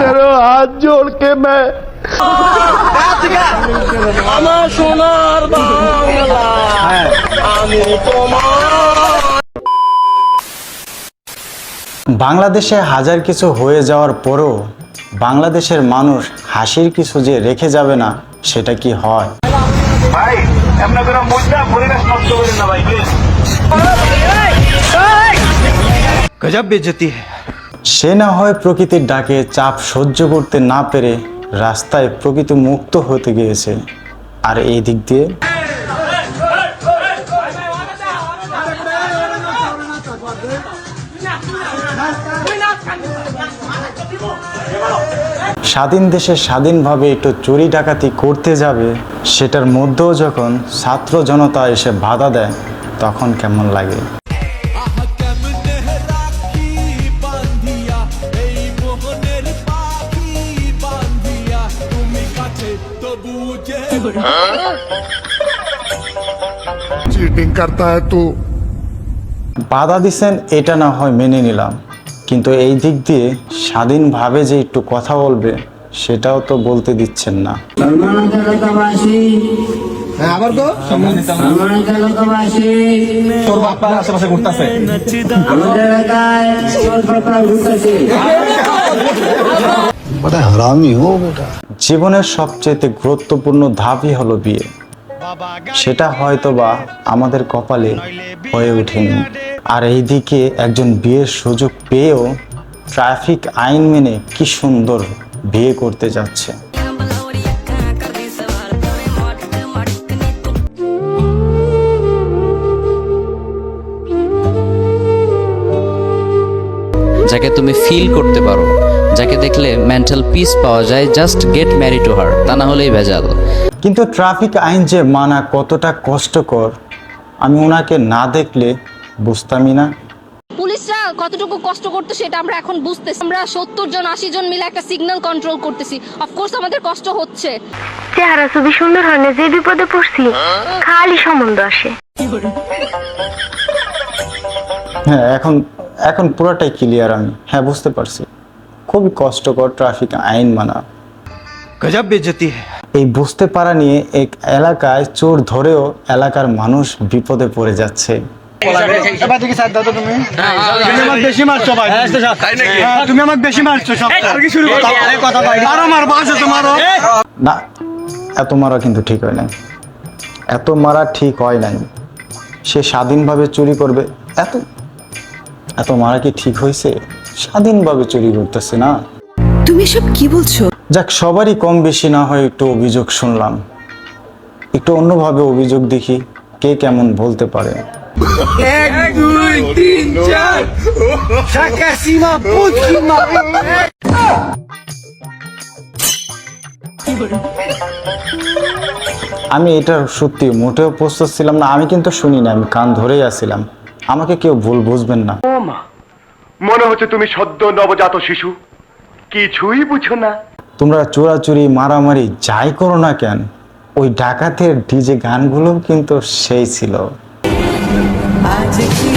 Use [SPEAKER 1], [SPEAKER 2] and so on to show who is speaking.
[SPEAKER 1] করো হাত
[SPEAKER 2] জোর কে
[SPEAKER 1] আমার সোনার আমি তোমার
[SPEAKER 3] বাংলাদেশে হাজার কিছু হয়ে যাওয়ার পরও বাংলাদেশের মানুষ হাসির কিছু যে রেখে যাবে না সেটা কি হয়?
[SPEAKER 4] ভাই
[SPEAKER 2] গজব বেজতি
[SPEAKER 3] সে না হয় প্রকৃতির ডাকে চাপ সহ্য করতে না পেরে রাস্তায় প্রকৃতি মুক্ত হতে গিয়েছে। আর এই দিক দিয়ে স্বাধীন দেশে স্বাধীনভাবে একটু চুরি ডাকাতি করতে যাবে, সেটার মধ্যেও যখন ছাত্র জনতা এসে বাধা দেয়, তখন কেমন লাগে?
[SPEAKER 5] চিটিং
[SPEAKER 3] বাধা দিছেন এটা না হয় মেনে নিলাম। কিন্তু এই দিক দিয়ে স্বাধীনভাবে যে একটু কথা বলবে সেটাও তো বলতে দিচ্ছেন না।
[SPEAKER 2] হ্যাঁ, আবার তো? আশেপাশে ঘুরতেছে।
[SPEAKER 5] বড় হারামি হো বেটা।
[SPEAKER 3] জীবনের সবচেয়ে গুরুত্বপূর্ণ ধাপই হলো বিয়ে। সেটা হয়তোবা আমাদের কপালে হয়ে ওঠেনি। আর এইদিকে একজন বিয়ের সুযোগ পেয়েও ট্রাফিক আইন মেনে কি সুন্দর বিয়ে করতে যাচ্ছে।
[SPEAKER 6] যাকে তুমি ফিল করতে পারো যাকে দেখলে মেন্টাল পিস পাওয়া যায় just get marry to her তা না হলেই ভেজাল।
[SPEAKER 3] কিন্তু ট্রাফিক আইন যে মানা কতটা কষ্টকর আমি ওনাকে না দেখলে বুঝতামই না।
[SPEAKER 7] পুলিশরা কতটুকু কষ্ট করতো সেটা আমরা এখন বুঝতেছি। আমরা সত্তর জন আশি জন মিলে একটা সিগন্যাল কন্ট্রোল করতেছি। অফকোর্স আমাদের কষ্ট হচ্ছে।
[SPEAKER 8] চেহারা ছবি সুন্দর হয় না যে বিপদে পড়ছি খালি সম্বন্ধ আসে।
[SPEAKER 3] হ্যাঁ এখন এখন পুরোটাই ক্লিয়ার আমি। হ্যাঁ বুঝতে পারছি। খুবই কষ্টকর ট্রাফিক আইন মানা।
[SPEAKER 2] গজব বেজতি
[SPEAKER 3] এই বুঝতে পারা নিয়ে এক এলাকায় চোর ধরেও এলাকার মানুষ বিপদে পড়ে যাচ্ছে।
[SPEAKER 2] হ্যাঁ, তুমি আমাকে বেশি মারছো সব। কি শুরু কথা ভাই মারো মারো বাসে তোমারও।
[SPEAKER 3] না এত মারা কিন্তু ঠিক হয় নাই। এত মারা ঠিক হয় নাই। সে স্বাধীনভাবে চুরি করবে। এত এত মারা কি ঠিক হয়েছে? স্বাধীনভাবে চুরি করতেছে না?
[SPEAKER 9] তুমি সব কি বলছো?
[SPEAKER 3] যাক সবারই কম বেশি না হয় একটু অভিযোগ শুনলাম। একটু অন্যভাবে অভিযোগ দেখি কে কেমন বলতে পারে। আমি এটা সত্যি মোটেও প্রস্তুত ছিলাম না আমি কিন্তু শুনি না আমি কান ধরেই আসছিলাম আমাকে কেউ ভুল বুঝবেন না।
[SPEAKER 4] মনে হচ্ছে তুমি সদ্য নবজাত শিশু। কিছুই বুঝো না।
[SPEAKER 3] তোমরা চোরাচুরি মারামারি যাই করো না কেন ওই ডাকাতের ডিজে গানগুলো কিন্তু সেই ছিল।
[SPEAKER 9] আজ কি